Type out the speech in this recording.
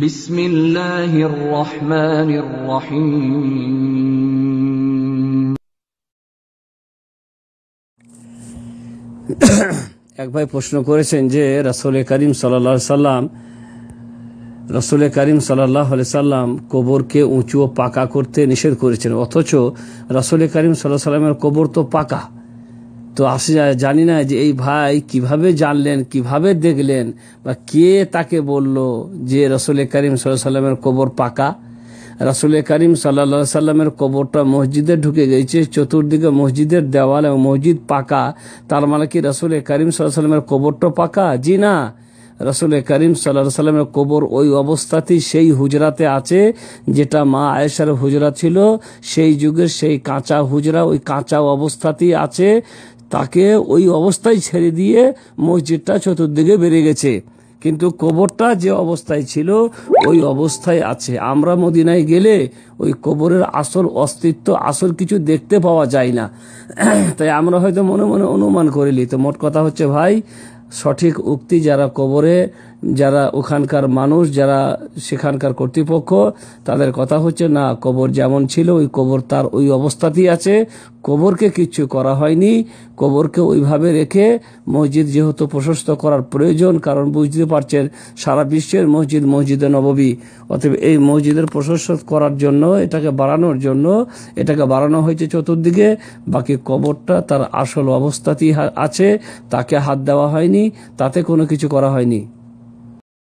বিসমিল্লাহির রহমানির রহিম। এক ভাই প্রশ্ন করেছেন যে রাসুল করিম সাল্লা সাল্লাম রসুল করিম সাল্লাহ সাল্লাম কবরকে উঁচু ও পাকা করতে নিষেধ করেছেন, অথচ রসুল করিম সাল্লাহ সাল্লামের কবর তো পাকা। তো আসি জানি না যে এই ভাই কীভাবে জানলেন, কীভাবে দেখলেন বা কে তাকে বলল যে রসুল করিম সাল্লামের কবর পাকা? রাসুল করিম সাল্লা সাল্লামের কবরটা মসজিদে ঢুকে গেছে, চতুর্দিকে মসজিদের দেওয়াল এবং মসজিদ পাকা। তার মানে কি রসুল করিম সাল্লামের কবরটা পাকা? জি না। রসুল করিম সাল্লাহ সাল্লামের কবর ওই অবস্থাতেই সেই হুজরাতে আছে, যেটা মা আয়েশার হুজরা ছিল। সেই যুগের সেই কাঁচা হুজরা ওই কাঁচা অবস্থাতেই আছে। তাকে ওই অবস্থায় ছেড়ে দিয়ে মসজিদটা চতুর্দিকে বেড়ে গেছে। কিন্তু কবরটা যে অবস্থায় ছিল, ওই অবস্থায় আছে। আমরা মদিনায় গেলে ওই কবরের আসল অস্তিত্ব, আসল কিছু দেখতে পাওয়া যায় না। তাই আমরা হয়তো মনে মনে অনুমান করিলি তো মোট কথা হচ্ছে, ভাই সঠিক উক্তি যারা কবরে, যারা ওখানকার মানুষ, যারা সেখানকার কর্তৃপক্ষ, তাদের কথা হচ্ছে, না, কবর যেমন ছিল, ওই কবর তার ওই অবস্থাতেই আছে। কবরকে কিচ্ছু করা হয়নি। কবরকে ওইভাবে রেখে মসজিদ যেহেতু প্রশস্ত করার প্রয়োজন, কারণ বুঝতে পারছেন, সারা বিশ্বের মসজিদ মসজিদে নববী। অতএব এই মসজিদের প্রশস্ত করার জন্য, এটাকে বাড়ানোর জন্য, এটাকে বাড়ানো হয়েছে চতুর্দিকে। বাকি কবরটা তার আসল অবস্থাতেই আছে, তাকে হাত দেওয়া হয়নি তাতে কোনো কিছু করা হয়নি।